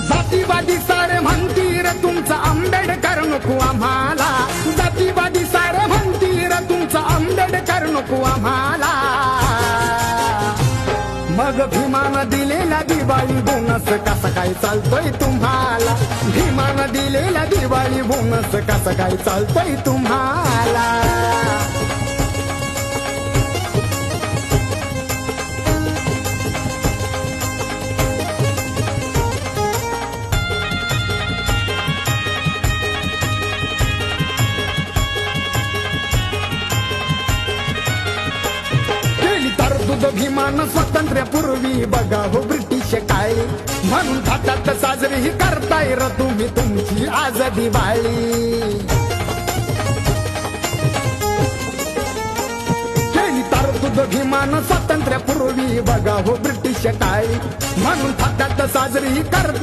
जातीवादी सारे म्हणतीर तुमचं आंबेडकर नको आम्हाला. जातीवादी सारे म्हणतीर तुमचं आंबेडकर नको आम्हाला. मग भीमान दिलेला दिवाळी बोनस कसा काय चालतोय तुम्हाला? भीमान दिलेला दिवाळी बोनस कसा काय चालतोय तुम्हाला? युद्धभिमान स्वातंत्र्यापूर्वी बघा हो ब्रिटिश काय म्हणून थाटात साजरी ही करताय र तुम्ही तुमची आज दिवाळी केली स्वातंत्र्यापूर्वी बघा हो ब्रिटिश काय म्हणून थाटात साजरी ही करताय